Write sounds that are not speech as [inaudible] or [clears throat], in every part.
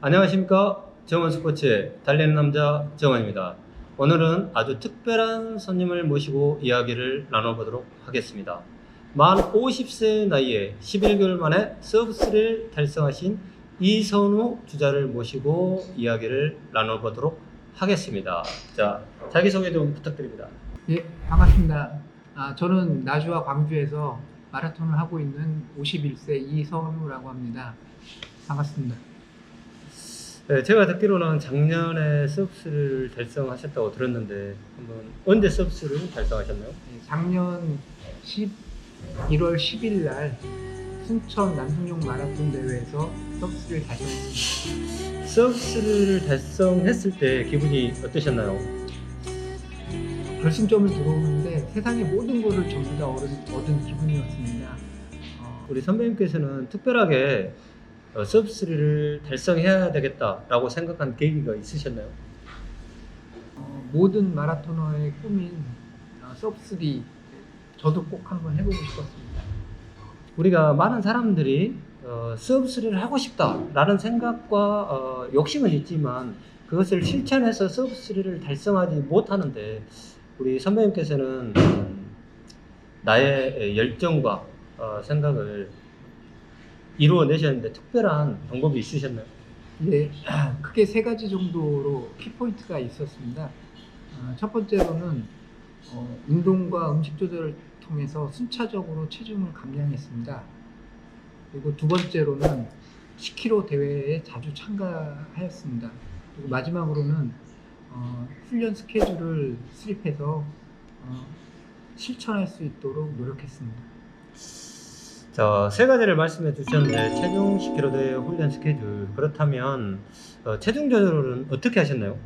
안녕하십니까 정원 스포츠의 달리는 남자 정원입니다. 오늘은 아주 특별한 손님을 모시고 이야기를 나눠보도록 하겠습니다. 만 50세 나이에 11개월 만에 서브스를 달성하신 이선우 주자를 모시고 이야기를 나눠보도록 하겠습니다. 자 자기소개 좀 부탁드립니다. 예, 반갑습니다. 아, 저는 나주와 광주에서 마라톤을 하고 있는 51세 이선우라고 합니다. 반갑습니다. 네, 제가 듣기로는 작년에 서브스를 달성하셨다고 들었는데 한번 언제 서브스를 달성하셨나요? 예, 작년 11월 10일 날 순천 남승용 마라톤 대회에서 서브스를 달성했습니다. 서브스를 달성했을 때 기분이 어떠셨나요? 결승점을 들어오는데 세상의 모든 것을 전부 다 얻은, 얻은 기분이었습니다. 어, 우리 선배님께서는 특별하게 어, 서브스를 달성해야 되겠다라고 생각한 계기가 있으셨나요? 어, 모든 마라토너의 꿈인 어, 서브3 저도 꼭 한번 해보고 싶었습니다. 우리가 많은 사람들이 어, 서브스를 하고 싶다라는 생각과 어, 욕심은 있지만 그것을 실천해서 서브스를 달성하지 못하는데 우리 선배님께서는 음, 나의 열정과 어, 생각을 이루어내셨는데 특별한 방법이 있으셨나요? 예, [clears throat] 크게 세 가지 정도로 키포인트가 있었습니다. 어, 첫 번째로는 어, 운동과 음식 조절을 통해서 순차적으로 체중을 감량했습니다. 그리고 두 번째로는 10km 대회에 자주 참가하였습니다. 그리고 마지막으로는 어, 훈련 스케줄을 수립해서 어, 실천할 수 있도록 노력했습니다. 자, 세 가지를 말씀해 주셨는데 체중 10kg 대회 훈련 스케줄 그렇다면 어, 체중 조절은 어떻게 하셨나요?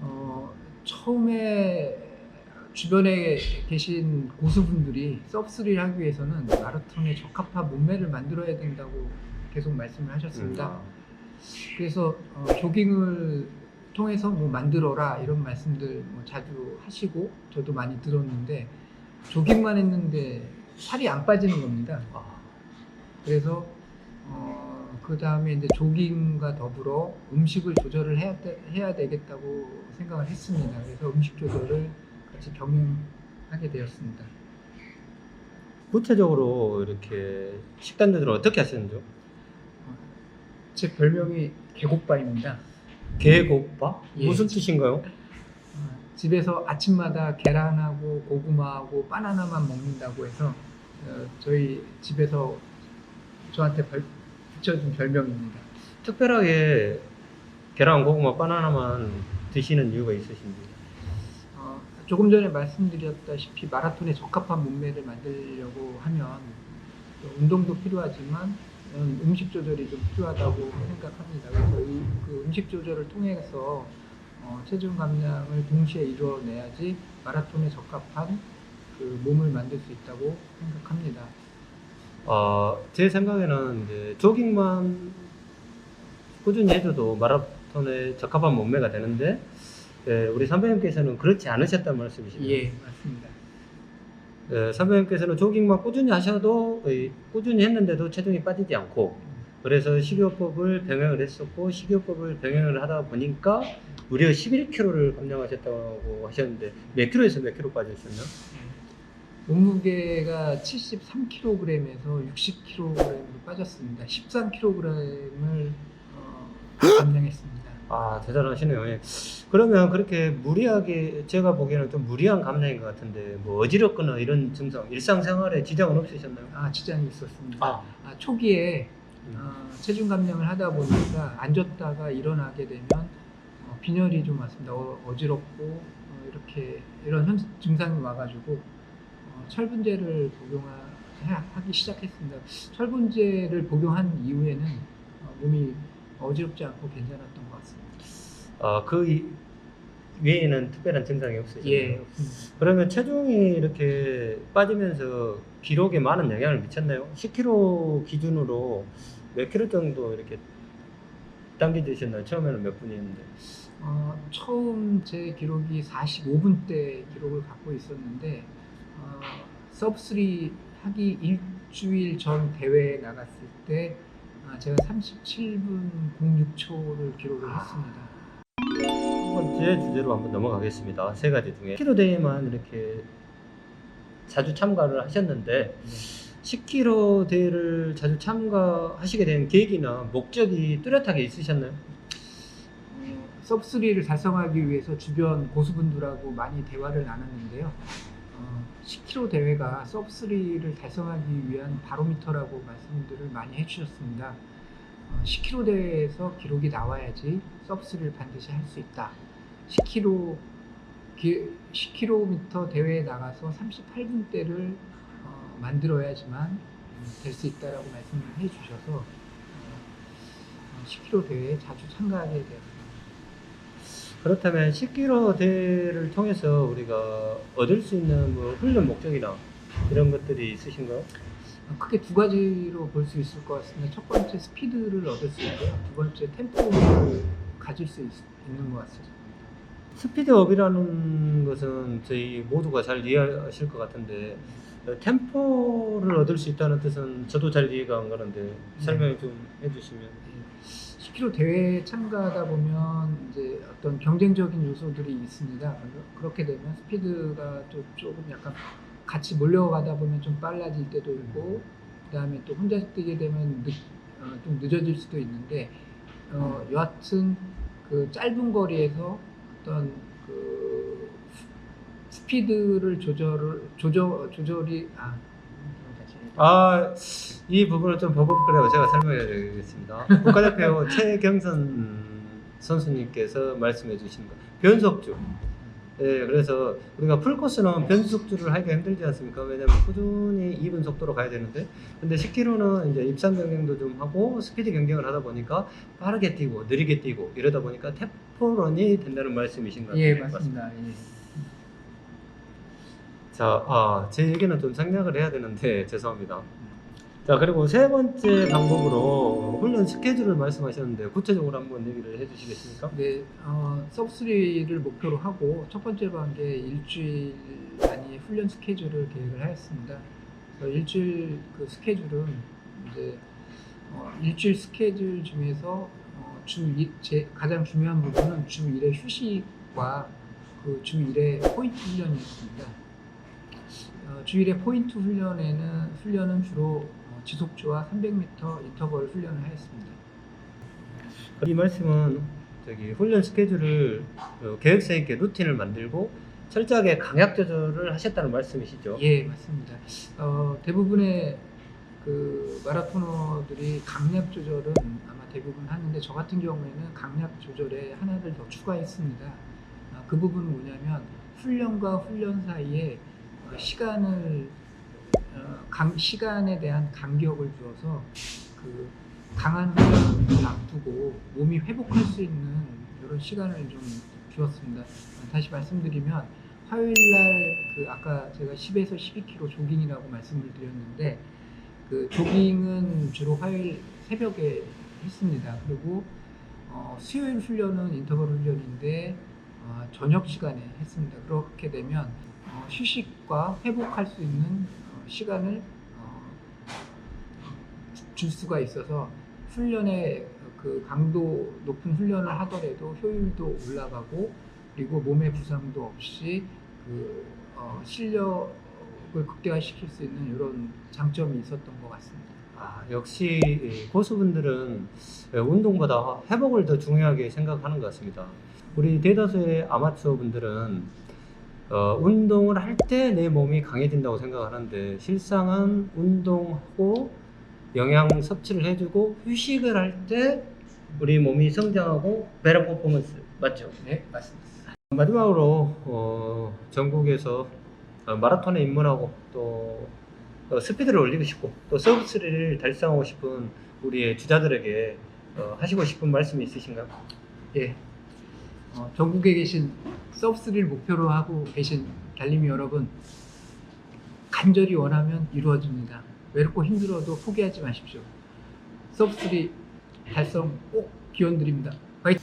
어, 처음에 주변에 계신 고수분들이 서브스를 하기 위해서는 마라톤에 적합한 몸매를 만들어야 된다고 계속 말씀을 하셨습니다. 그래서 어, 조깅을 통해서 뭐 만들어라 이런 말씀들 뭐 자주 하시고 저도 많이 들었는데 조깅만 했는데 살이 안 빠지는 겁니다. 아, 그래서 어, 그 다음에 이제 조깅과 더불어 음식을 조절을 해야, 되, 해야 되겠다고 생각을 했습니다. 그래서 음식 조절을 같이 병행하게 되었습니다. 구체적으로 이렇게 식단 조절을 어떻게 하시는지요? 제 별명이 개곡바입니다. 개고파? 예. 무슨 뜻인가요? 어, 집에서 아침마다 계란하고 고구마하고 바나나만 먹는다고 해서 어, 저희 집에서 저한테 별, 붙여준 별명입니다. 특별하게 계란, 고구마, 바나나만 드시는 이유가 있으신지? 어, 조금 전에 말씀드렸다시피 마라톤에 적합한 몸매를 만들려고 하면 또 운동도 필요하지만 음, 음식 조절이 좀 필요하다고 생각합니다. 그래서 이, 그 음식 조절을 통해서 어, 체중 감량을 동시에 이루어내야지 마라톤에 적합한 그 몸을 만들 수 있다고 생각합니다. 어, 제 생각에는 이제 조깅만 꾸준히 해줘도 마라톤에 적합한 몸매가 되는데 예, 우리 선배님께서는 그렇지 않으셨단 말씀이시죠? 예, 맞습니다. 예, 선배님께서는 조깅만 꾸준히 하셔도 의, 꾸준히 했는데도 체중이 빠지지 않고 그래서 식이요법을 병행을 했었고 식이요법을 병행을 하다 보니까 무려 11kg를 감량하셨다고 하셨는데 몇 킬로에서 몇 킬로 빠지셨나요? 몸무게가 73kg에서 60kg으로 빠졌습니다. 13kg을 어, 감량했습니다. 아 대단하시네요. 예. 그러면 그렇게 무리하게 제가 보기에는 좀 무리한 감량인 것 같은데 뭐 어지럽거나 이런 증상 일상생활에 지장은 없으셨나요? 아 지장이 있었습니다. 아, 아, 초기에 음. 어, 체중 감량을 하다 보니까 앉았다가 일어나게 되면 어, 빈혈이 좀 왔습니다. 어, 지럽고 어, 이렇게 이런 현, 증상이 와가지고 어, 철분제를 복용하기 시작했습니다. 철분제를 복용한 이후에는 어, 몸이 어지럽지 않고 괜찮았던 것 같습니다. 아, 그 이- 외에는 특별한 증상이 없으셨나요? 예. 그러면 체중이 이렇게 빠지면서 기록에 많은 영향을 미쳤나요? 10kg 기준으로 몇 킬로 정도 이렇게 당겨지셨나요? 처음에는 몇 분이었는데. 어, 처음 제 기록이 45분 대 기록을 갖고 있었는데 어, 서브3 하기 일주일 전 대회에 나갔을 때 아, 제가 37분 06초를 기록을 했습니다. 첫 번째 주제로 한번 넘어가겠습니다. 세 가지 중에 10km 대회만 이렇게 자주 참가를 하셨는데 10km 대회를 자주 참가하시게 된 계기나 목적이 뚜렷하게 있으셨나요? 어, 서브3를 달성하기 위해서 주변 고수분들하고 많이 대화를 나눴는데요. 어, 10km 대회가 서브3를 달성하기 위한 바로미터라고 말씀들을 많이 해주셨습니다. 어, 10km 대회에서 기록이 나와야지 서브3를 반드시 할 수 있다. 10km, 10km 대회에 나가서 38분대를 어, 만들어야지만 될 수 있다라고 말씀을 해주셔서 어, 10km 대회에 자주 참가하게 되었습니다. 그렇다면 10km 대회를 통해서 우리가 얻을 수 있는 뭐 훈련 목적이나 이런 것들이 있으신가요? 어, 크게 두 가지로 볼 수 있을 것 같습니다. 첫 번째 스피드를 얻을 수 있고요. 두 번째 템포를 가질 수 있, 있는 것 같습니다. 스피드업이라는 것은 저희 모두가 잘 이해하실 것 같은데 어, 템포를 얻을 수 있다는 뜻은 저도 잘 이해가 안 가는데 설명 좀 해주시면. 10km 대회에 참가하다 보면 이제 어떤 경쟁적인 요소들이 있습니다. 그렇게 되면 스피드가 또 조금 약간 같이 몰려가다 보면 좀 빨라질 때도 있고 그다음에 또 혼자 뛰게 되면 늦, 어, 좀 늦어질 수도 있는데 어, 여하튼 그 짧은 거리에서 어떤 그 스피드를 조절을 조절 조절이 아 아, 이 부분을 좀 버벅거려고 제가 설명해 드리겠습니다. 국가대표 [laughs] 최경선 선수님께서 말씀해 주신 거. 변속주. 예, 그래서 우리가 풀코스는 변속주를 하기가 힘들지 않습니까? 왜냐면 꾸준히 입은 속도로 가야 되는데, 근데 10km는 이제 입상 경쟁도 좀 하고 스피드 경쟁을 하다 보니까 빠르게 뛰고 느리게 뛰고 이러다 보니까 템포런이 된다는 말씀이신 것 같아요. 예 맞습니다. 예. 자, 아, 제 얘기는 좀 생략을 해야 되는데 [laughs] 죄송합니다. 자, 그리고 세 번째 방법으로 훈련 스케줄을 말씀하셨는데 구체적으로 한번 얘기를 해주시겠습니까? 네, 어, 서브3를 목표로 하고 첫 번째로 한 게 일주일 단위 훈련 스케줄을 계획을 하였습니다. 그래서 일주일 그 스케줄은 이제 어, 일주일 스케줄 중에서 어, 주 일, 제 가장 중요한 부분은 주 1의 휴식과 그주 1의 포인트 훈련이었습니다. 어, 주 1의 포인트 훈련에는 훈련은 주로 어, 지속주와 300m 인터벌 훈련을 하였습니다. 이 말씀은 저기 훈련 스케줄을 어, 계획성 있게 루틴을 만들고 철저하게 강약 조절을 하셨다는 말씀이시죠? 예, 맞습니다. 어, 대부분의 그 마라토너들이 강약 조절은 아마 대부분 하는데 저 같은 경우에는 강약 조절에 하나를 더 추가했습니다. 아, 그 부분은 뭐냐면 훈련과 훈련 사이에 어, 시간을 어, 강, 시간에 대한 간격을 두어서 그 강한 훈련을 앞두고 몸이 회복할 수 있는 이런 시간을 좀 주었습니다. 어, 다시 말씀드리면 화요일 날그 아까 제가 10에서 12km 조깅이라고 말씀을 드렸는데 그 조깅은 주로 화요일 새벽에 했습니다. 그리고 어, 수요일 훈련은 인터벌 훈련인데 어, 저녁 시간에 했습니다. 그렇게 되면 어, 휴식과 회복할 수 있는 어, 시간을 어, 줄 수가 있어서 훈련의 그 강도 높은 훈련을 하더라도 효율도 올라가고 그리고 몸의 부상도 없이 그 어, 실력을 극대화시킬 수 있는 이런 장점이 있었던 것 같습니다. 아, 역시 이 고수분들은 운동보다 회복을 더 중요하게 생각하는 것 같습니다. 우리 대다수의 아마추어 분들은 어, 운동을 할 때 내 몸이 강해진다고 생각하는데 실상은 운동하고 영양 섭취를 해주고 휴식을 할 때 우리 몸이 성장하고 베러 퍼포먼스 맞죠? 네, 맞습니다. 마지막으로 어, 전국에서 어, 마라톤에 입문하고 또 어, 스피드를 올리고 싶고 또 서브3를 달성하고 싶은 우리의 주자들에게 어, 하시고 싶은 말씀이 있으신가요? 예. 어, 전국에 계신 서브3를 목표로 하고 계신 달림이 여러분 간절히 원하면 이루어집니다. 외롭고 힘들어도 포기하지 마십시오. 서브3 달성 꼭 기원드립니다. 화이팅!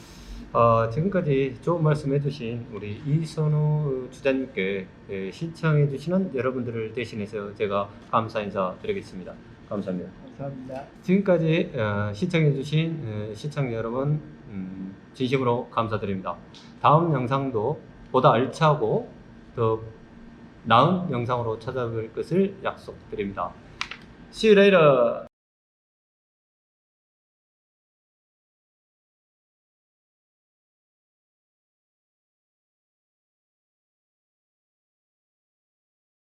어, 지금까지 좋은 말씀 해주신 우리 이선우 주자님께 예, 신청해주시는 여러분들을 대신해서 제가 감사 인사 드리겠습니다. 감사합니다. 감사합니다. 지금까지 어, 시청해주신 어, 시청자 여러분 음, 진심으로 감사드립니다. 다음 영상도 보다 알차고 더 나은 영상으로 찾아뵐 것을 약속드립니다. See you later.